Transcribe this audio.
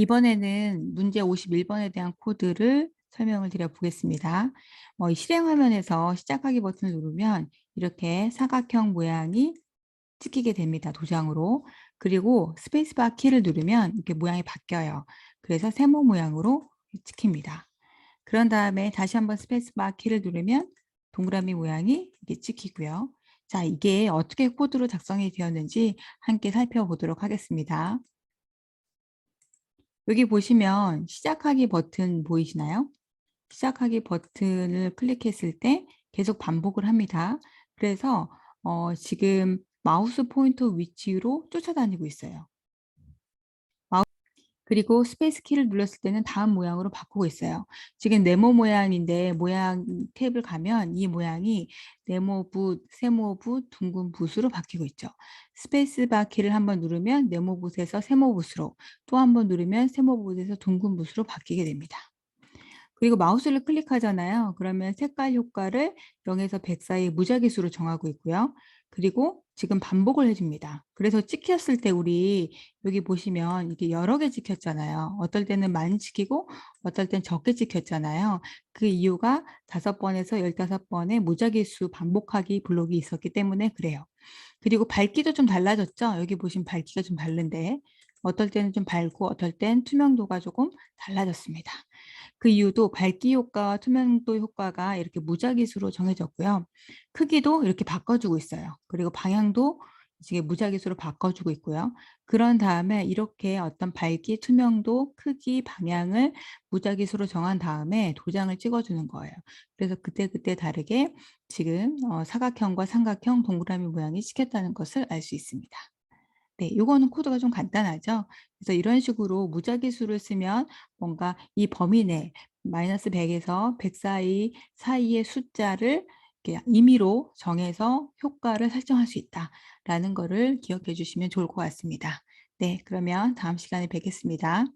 이번에는 문제 51번에 대한 코드를 설명을 드려 보겠습니다. 어, 이 실행 화면에서 시작하기 버튼을 누르면 이렇게 사각형 모양이 찍히게 됩니다. 도장으로. 그리고 스페이스바 키를 누르면 이렇게 모양이 바뀌어요. 그래서 세모 모양으로 찍힙니다. 그런 다음에 다시 한번 스페이스바 키를 누르면 동그라미 모양이 이렇게 찍히고요. 자, 이게 어떻게 코드로 작성이 되었는지 함께 살펴보도록 하겠습니다. 여기 보시면 시작하기 버튼 보이시나요? 시작하기 버튼을 클릭했을 때 계속 반복을 합니다. 그래서 어, 지금 마우스 포인터 위치로 쫓아다니고 있어요. 그리고 스페이스 키를 눌렀을 때는 다음 모양으로 바꾸고 있어요. 지금 네모 모양인데 모양 탭을 가면 이 모양이 네모 붓, 세모 붓, 둥근 붓으로 바뀌고 있죠. 스페이스 바 키를 한번 누르면 네모 붓에서 세모 붓으로 또 한번 누르면 세모 붓에서 둥근 붓으로 바뀌게 됩니다. 그리고 마우스를 클릭하잖아요. 그러면 색깔 효과를 0에서 100 사이 무작위수로 정하고 있고요. 그리고 지금 반복을 해줍니다. 그래서 찍혔을 때 우리 여기 보시면 이게 여러 개 찍혔잖아요. 어떨 때는 많이 찍히고 어떨 땐 적게 찍혔잖아요. 그 이유가 다섯 번에서 열다섯 번의 무작위수 반복하기 블록이 있었기 때문에 그래요. 그리고 밝기도 좀 달라졌죠. 여기 보시면 밝기가 좀 다른데 어떨 때는 좀 밝고 어떨 땐 투명도가 조금 달라졌습니다. 그 이유도 밝기 효과와 투명도 효과가 이렇게 무작위수로 정해졌고요. 크기도 이렇게 바꿔주고 있어요. 그리고 방향도 이게 무작위수로 바꿔주고 있고요. 그런 다음에 이렇게 어떤 밝기, 투명도, 크기, 방향을 무작위수로 정한 다음에 도장을 찍어주는 거예요. 그래서 그때그때 다르게 지금 어, 사각형과 삼각형, 동그라미 모양이 찍혔다는 것을 알 수 있습니다. 네, 요거는 코드가 좀 간단하죠. 그래서 이런 식으로 무작위수를 쓰면 뭔가 이 범위 내 마이너스 100에서 100 사이 사이의 숫자를 임의로 정해서 효과를 설정할 수 있다라는 거를 기억해 주시면 좋을 것 같습니다. 네, 그러면 다음 시간에 뵙겠습니다.